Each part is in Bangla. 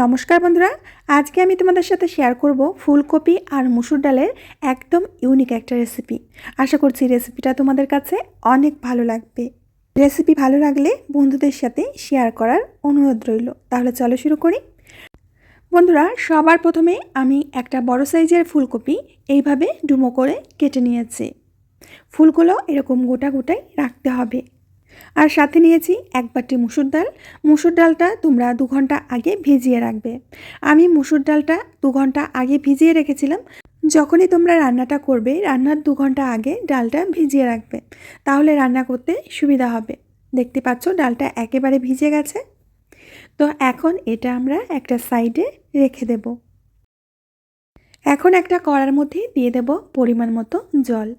নমস্কার বন্ধুরা, আজকে আমি তোমাদের সাথে শেয়ার করব ফুলকপি আর মুসুর ডালের একদম ইউনিক একটা রেসিপি আশা করছি রেসিপিটা তোমাদের কাছে অনেক ভালো লাগবে। রেসিপি ভালো লাগলে বন্ধুদের সাথে শেয়ার করার অনুরোধ রইল। তাহলে চলো শুরু করি। বন্ধুরা, সবার প্রথমে আমি একটা বড় সাইজের ফুলকপি এইভাবে ডুমো করে কেটে নিয়েছি। ফুলগুলো এরকম গোটা গোটাই রাখতে হবে। আর সাথে নিয়েছি এক বাটি মুসুর ডাল। মুসুর ডালটা তোমরা দু ঘণ্টা আগে ভিজিয়ে রাখবে। আমি মুসুর ডালটা দু ঘণ্টা আগে ভিজিয়ে রেখেছিলাম। যখনই তোমরা রান্নাটা করবে, রান্নার দু ঘণ্টা আগে ডালটা ভিজিয়ে রাখবে। তাহলে রান্না করতে সুবিধা হবে। দেখতে পাচ্ছ, ডালটা একেবারে ভিজে গেছে। তো এখন এটা আমরা একটা সাইডে রেখে দেব। এখন একটা কড়ার মধ্যে দিয়ে দেব পরিমাণ মতো জল।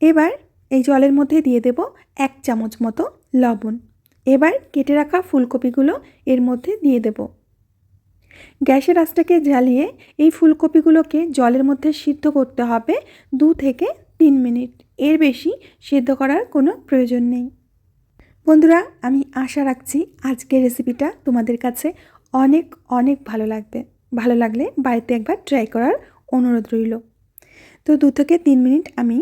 এবার এই জলের মধ্যে দিয়ে দেব এক চামচ মতো লবণ। এবার কেটে রাখা ফুলকপিগুলো এর মধ্যে দিয়ে দেব। গ্যাসের আঁচটাকে জ্বালিয়ে এই ফুলকপিগুলোকে জলের মধ্যে সিদ্ধ করতে হবে দু থেকে তিন মিনিট। এর বেশি সিদ্ধ করার কোনো প্রয়োজন নেই। বন্ধুরা, আমি আশা রাখছি আজকের রেসিপিটা তোমাদের কাছে অনেক অনেক ভালো লাগবে। ভালো লাগলে বাড়িতে একবার ট্রাই করার অনুরোধ রইল। তো দু থেকে তিন মিনিট আমি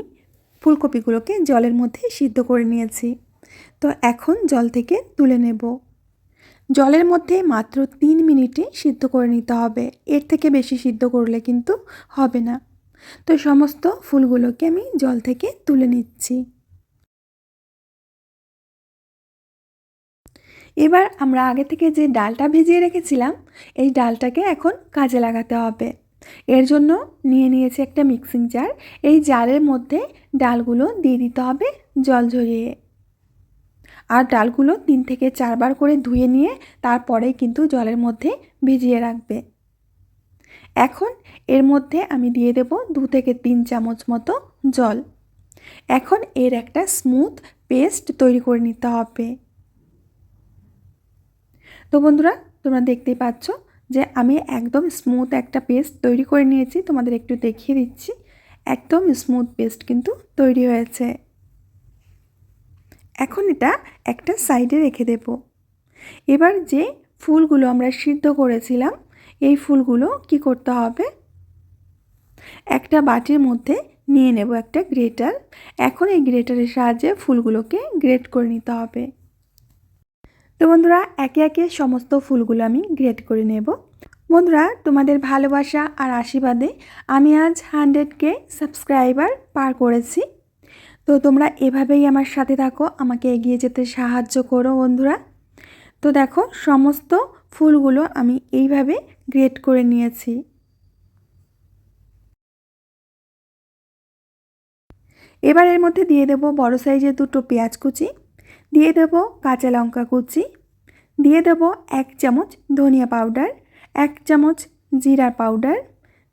ফুলকপিগুলোকে জলের মধ্যে সিদ্ধ করে নিয়েছি। তো এখন জল থেকে তুলে নেব। জলের মধ্যে মাত্র তিন মিনিটে সিদ্ধ করে নিতে হবে। এর থেকে বেশি সিদ্ধ করলে কিন্তু হবে না। তো সমস্ত ফুলগুলোকে আমি জল থেকে তুলে নিচ্ছি। এবার আমরা আগে থেকে যে ডালটা ভিজিয়ে রেখেছিলাম, এই ডালটাকে এখন কাজে লাগাতে হবে। এর জন্য নিয়ে নিয়েছি একটা মিক্সিং জার এই জারের মধ্যে ডালগুলো দিয়ে দিতে হবে জল ঝরিয়ে। আর ডালগুলো তিন থেকে চারবার করে ধুয়ে নিয়ে তারপরেই কিন্তু জলের মধ্যে ভিজিয়ে রাখবে। এখন এর মধ্যে আমি দিয়ে দেব দু থেকে তিন চামচ মতো জল। এখন এর একটা স্মুথ পেস্ট তৈরি করে নিতে হবে। তো বন্ধুরা, তোমরা দেখতেই পাচ্ছ যে আমি একদম স্মুথ একটা পেস্ট তৈরি করে নিয়েছি, তোমাদের একটু দেখিয়ে দিচ্ছি। একদম স্মুথ পেস্ট কিন্তু তৈরি হয়েছে। এখন এটা একটা সাইডে রেখে দেব। এবার যে ফুলগুলো আমরা সিদ্ধ করেছিলাম, এই ফুলগুলো কি করতে হবে? একটা বাটির মধ্যে নিয়ে নেব একটা গ্রেটার। এখন এই গ্রেটারের সাহায্যে ফুলগুলোকে গ্রেট করে নিতে হবে। তো বন্ধুরা, একে একে সমস্ত ফুলগুলো আমি গ্রেট করে নেব। বন্ধুরা, তোমাদের ভালোবাসা আর আশীর্বাদে আমি আজ হান্ড্রেডকে সাবস্ক্রাইবার পার করেছি। তো তোমরা এভাবেই আমার সাথে থাকো, আমাকে এগিয়ে যেতে সাহায্য করো বন্ধুরা। তো দেখো, সমস্ত ফুলগুলো আমি এইভাবে গ্রেট করে নিয়েছি। এবার এর মধ্যে দিয়ে দেব বড় সাইজের দুটো পেঁয়াজ কুচি। দিয়ে দেব কাঁচা লঙ্কা কুচি। দিয়ে দেব এক চামচ ধনিয়া পাউডার, এক চামচ জিরা পাউডার।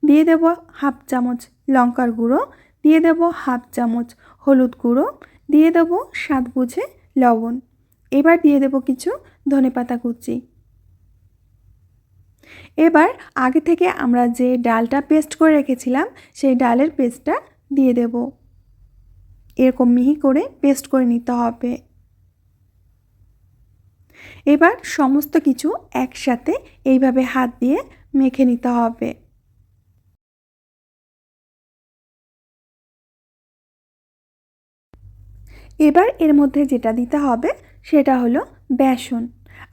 দিয়ে দেব হাফ চামচ লঙ্কার গুঁড়ো। দিয়ে দেব হাফ চামচ হলুদ গুঁড়ো। দিয়ে দেব স্বাদ বুঝে লবণ। এবার দিয়ে দেব কিছু ধনেপাতা কুচি। এবার আগে থেকে আমরা যে ডালটা পেস্ট করে রেখেছিলাম, সেই ডালের পেস্টটা দিয়ে দেব। এরকম মিহি করে পেস্ট করে নিতে হবে। এবার সমস্ত কিছু একসাথে এইভাবে হাত দিয়ে মেখে নিতে হবে। এবার এর মধ্যে যেটা দিতে হবে সেটা হলো বেসন।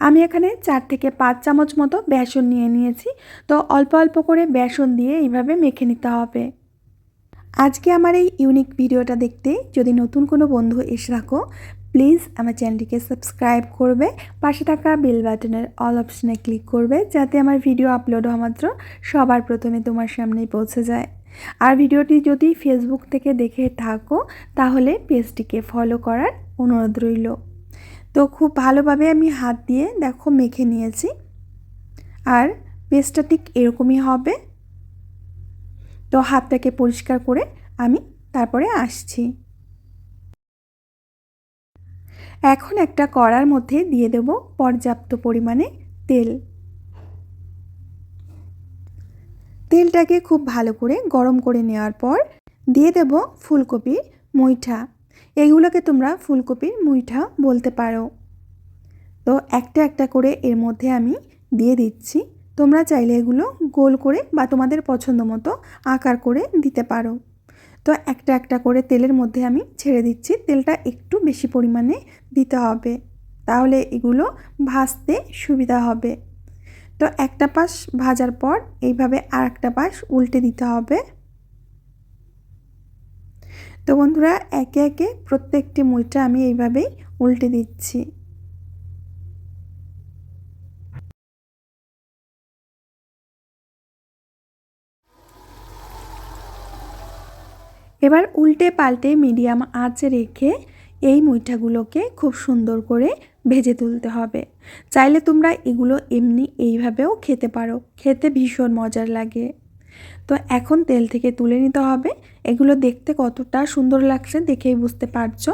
আমি এখানে চার থেকে পাঁচ চামচ মতো বেসন নিয়ে নিয়েছি, তো অল্প অল্প করে বেসন দিয়ে এইভাবে মেখে নিতে হবে। আজকে আমার এই ইউনিক ভিডিওটা দেখতে যদি নতুন কোনো বন্ধু এসে রাখো প্লিজ আমার চ্যানেলটিকে সাবস্ক্রাইব করবে, পাশে থাকা বেল বাটনের অল অপশনে ক্লিক করবে, যাতে আমার ভিডিও আপলোড হওয়া মাত্র সবার প্রথমে তোমার সামনেই পৌঁছে যায়। আর ভিডিওটি যদি ফেসবুক থেকে দেখে থাকো, তাহলে পেজটিকে ফলো করার অনুরোধ রইল। তো খুব ভালোভাবে আমি হাত দিয়ে দেখো মেখে নিয়েছি। আর পেজটা ঠিক এরকমই হবে। তো হাতটাকে পরিষ্কার করে আমি তারপরে আসছি। এখন একটা কড়ার মধ্যে দিয়ে দেব পর্যাপ্ত পরিমাণে তেল। তেলটাকে খুব ভালো করে গরম করে নেওয়ার পর দিয়ে দেব ফুলকপির মুইঠা। এগুলোকে তোমরা ফুলকপির মুইঠা বলতে পারো। তো একটা একটা করে এর মধ্যে আমি দিয়ে দিচ্ছি। তোমরা চাইলে এগুলো গোল করে বা তোমাদের পছন্দ মতো আকার করে দিতে পারো। তো একটা একটা করে তেলের মধ্যে আমি ছেড়ে দিচ্ছি। তেলটা একটু বেশি পরিমাণে দিতে হবে। তাহলে এগুলো ভাজতে সুবিধা হবে। তো একটা পাশ ভাজার পর এইভাবে আর একটা পাশ উল্টে দিতে হবে। তো বন্ধুরা, একে একে প্রত্যেকটি মুইটা আমি এইভাবেই উল্টে দিচ্ছি। এবার উল্টে পাল্টে মিডিয়াম আঁচে রেখে এই মুইঠাগুলোকে খুব সুন্দর করে ভেজে তুলতে হবে। চাইলে তোমরা এগুলো এমনি এইভাবেও খেতে পারো। খেতে ভীষণ মজার লাগে। তো এখন তেল থেকে তুলে নিতে হবে। এগুলো দেখতে কতটা সুন্দর লাগছে দেখেই বুঝতে পারছ।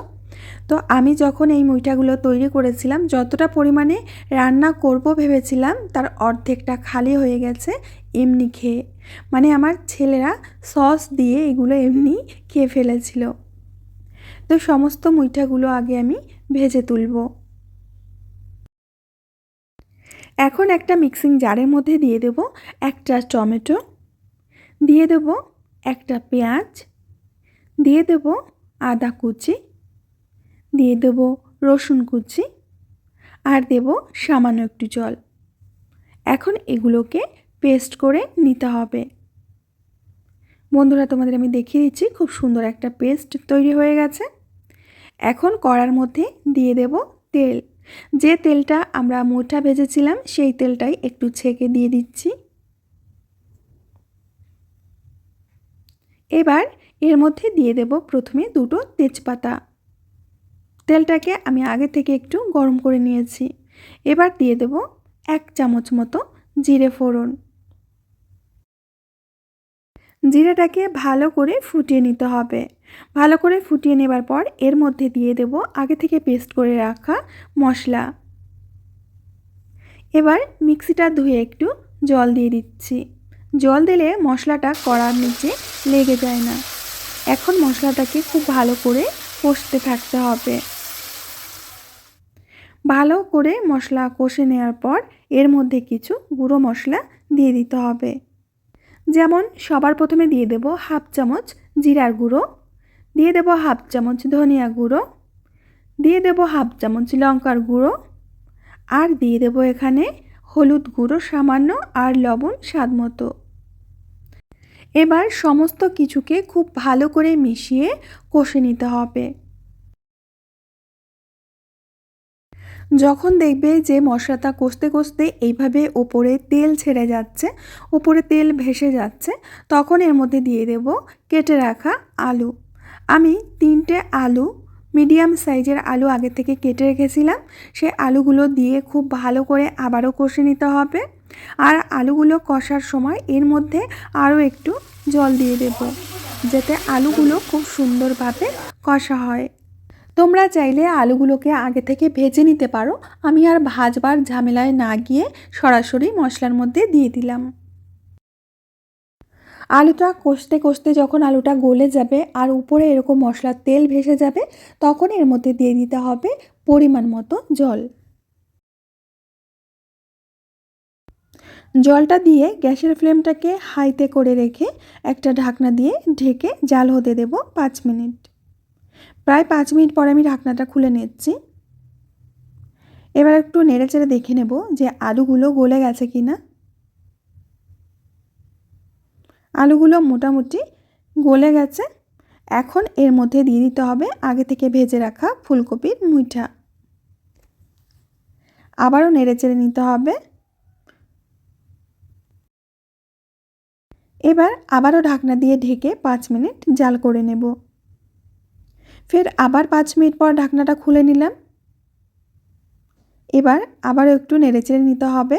তো আমি যখন এই মুইঠাগুলো তৈরি করেছিলাম, যতটা পরিমাণে রান্না করব ভেবেছিলাম, তার অর্ধেকটা খালি হয়ে গেছে এমনি খেয়ে। মানে আমার ছেলেরা সস দিয়ে এগুলো এমনি খেয়ে ফেলেছিল। তো সমস্ত মুইঠাগুলো আগে আমি ভেজে তুলব। এখন একটা মিক্সিং জারের মধ্যে দিয়ে দেব একটা টমেটো, দিয়ে দেব একটা পেঁয়াজ, দিয়ে দেব আদা কুচি দিয়ে দেব রসুন কুচি আর দেব সামান্য একটু জল। এখন এগুলোকে পেস্ট করে নিতে হবে। বন্ধুরা, তোমাদের আমি দেখিয়ে দিচ্ছি, খুব সুন্দর একটা পেস্ট তৈরি হয়ে গেছে। এখন কড়ার মধ্যে দিয়ে দেব তেল। যে তেলটা আমরা মোটা ভেজেছিলাম, সেই তেলটাই একটু ছেঁকে দিয়ে দিচ্ছি। এবার এর মধ্যে দিয়ে দেব প্রথমে দুটো তেজপাতা। তেলটাকে আমি আগে থেকে একটু গরম করে নিয়েছি। এবার দিয়ে দেব এক চামচ মতো জিরে ফোড়ন। জিরাটাকে ভালো করে ফুটিয়ে নিতে হবে। ভালো করে ফুটিয়ে নেবার পর এর মধ্যে দিয়ে দেব আগে থেকে পেস্ট করে রাখা মশলা। এবার মিক্সিটা ধুয়ে একটু জল দিয়ে দিচ্ছি। জল দিলে মশলাটা কড়ার নিচে লেগে যায় না। এখন মশলাটাকে খুব ভালো করে কষতে থাকতে হবে। ভালো করে মশলা কষে নেওয়ার পর এর মধ্যে কিছু গুঁড়ো মশলা দিয়ে দিতে হবে। যেমন সবার প্রথমে দিয়ে দেব হাফ চামচ জিরার গুঁড়ো, দিয়ে দেব হাফ চামচ ধনিয়া গুঁড়ো, দিয়ে দেব হাফ চামচ লঙ্কার গুঁড়ো, আর দিয়ে দেব এখানে হলুদ গুঁড়ো সামান্য আর লবণ স্বাদ মতো। এবার সমস্ত কিছুকে খুব ভালো করে মিশিয়ে কষে নিতে হবে। যখন দেখবে যে মশলাটা কষতে কষতে এইভাবে ওপরে তেল ছেড়ে যাচ্ছে ওপরে তেল ভেসে যাচ্ছে, তখন এর মধ্যে দিয়ে দেব কেটে রাখা আলু। আমি তিনটে আলু, মিডিয়াম সাইজের আলু আগে থেকে কেটে রেখেছিলাম। সে আলুগুলো দিয়ে খুব ভালো করে আবারও কষে নিতে হবে। আর আলুগুলো কষার সময় এর মধ্যে আরও একটু জল দিয়ে দেব, যাতে আলুগুলো খুব সুন্দরভাবে কষা হয়। তোমরা চাইলে আলুগুলোকে আগে থেকে ভেজে নিতে পারো। আমি আর ভাজবার ঝামেলায় না গিয়ে সরাসরি মশলার মধ্যে দিয়ে দিলাম। আলুটা কষতে কষতে যখন আলুটা গলে যাবে আর উপরে এরকম মশলার তেল ভেসে যাবে, তখন এর মধ্যে দিয়ে দিতে হবে পরিমাণ মতো জল। জলটা দিয়ে গ্যাসের ফ্লেমটাকে হাইতে করে রেখে একটা ঢাকনা দিয়ে ঢেকে জাল হতে দেব পাঁচ মিনিট। প্রায় পাঁচ মিনিট পরে আমি ঢাকনাটা খুলে নিচ্ছি। এবার একটু নেড়ে চেড়ে দেখে নেব যে আলুগুলো গলে গেছে কি না আলুগুলো মোটামুটি গলে গেছে। এখন এর মধ্যে দিয়ে দিতে হবে আগে থেকে ভেজে রাখা ফুলকপির মুইঠা। আবারও নেড়ে চেড়ে নিতে হবে। এবার আবারও ঢাকনা দিয়ে ঢেকে পাঁচ মিনিট জাল করে নেব। ফের আবার পাঁচ মিনিট পর ঢাকনাটা খুলে নিলাম। এবার আবার একটু নেড়েচেড়ে নিতে হবে।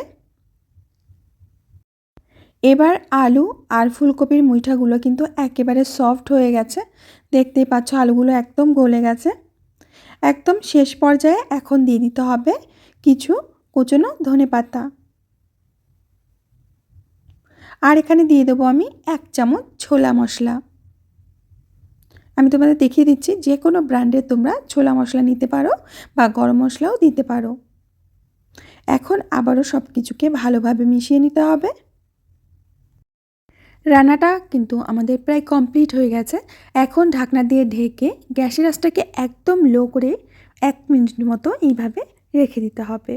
এবার আলু আর ফুলকপির মুইঠাগুলো কিন্তু একেবারে সফট হয়ে গেছে। দেখতেই পাচ্ছ আলুগুলো একদম গলে গেছে। একদম শেষ পর্যায়ে এখন দিয়ে দিতে হবে কিছু কুচনো ধনে পাতা। আর এখানে দিয়ে দেবো আমি এক চামচ ছোলা মশলা। আমি তোমাদের দেখিয়ে দিচ্ছি যে কোনো ব্র্যান্ডের তোমরা ছোলা মশলা নিতে পারো বা গরম মশলাও দিতে পারো। এখন আবারও সব কিছুকে ভালোভাবে মিশিয়ে নিতে হবে। রান্নাটা কিন্তু আমাদের প্রায় কমপ্লিট হয়ে গেছে। এখন ঢাকনা দিয়ে ঢেকে গ্যাসের আঁচটাকে একদম লো করে এক মিনিট মতো এইভাবে রেখে দিতে হবে।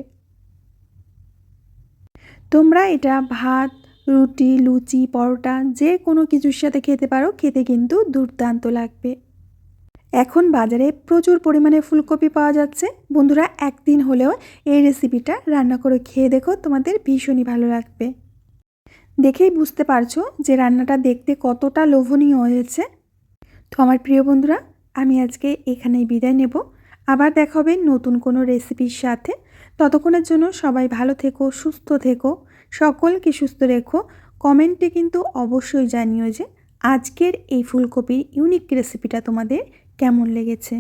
তোমরা এটা ভাত রুটি, লুচি, পরোটা, যে কোনো কিছুর সাথে খেতে পারো, খেতে কিন্তু দুর্দান্ত লাগবে। এখন বাজারে প্রচুর পরিমাণে ফুলকপি পাওয়া যাচ্ছে। বন্ধুরা, একদিন হলেও এই রেসিপিটা রান্না করে খেয়ে দেখো, তোমাদের ভীষণই ভালো লাগবে। দেখেই বুঝতে পারছ যে রান্নাটা দেখতে কতটা লোভনীয় হয়েছে। তো আমার প্রিয় বন্ধুরা, আমি আজকে এখানেই বিদায় নেব। আবার দেখা হবে নতুন কোনো রেসিপির সাথে। ততক্ষণের জন্য সবাই ভালো থেকো, সুস্থ থেকো। সকলকে সুস্থ রেখো, কমেন্টে কিন্তু অবশ্যই জানিও যে আজকের এই ফুলকপির ইউনিক রেসিপিটা তোমাদের কেমন লেগেছে।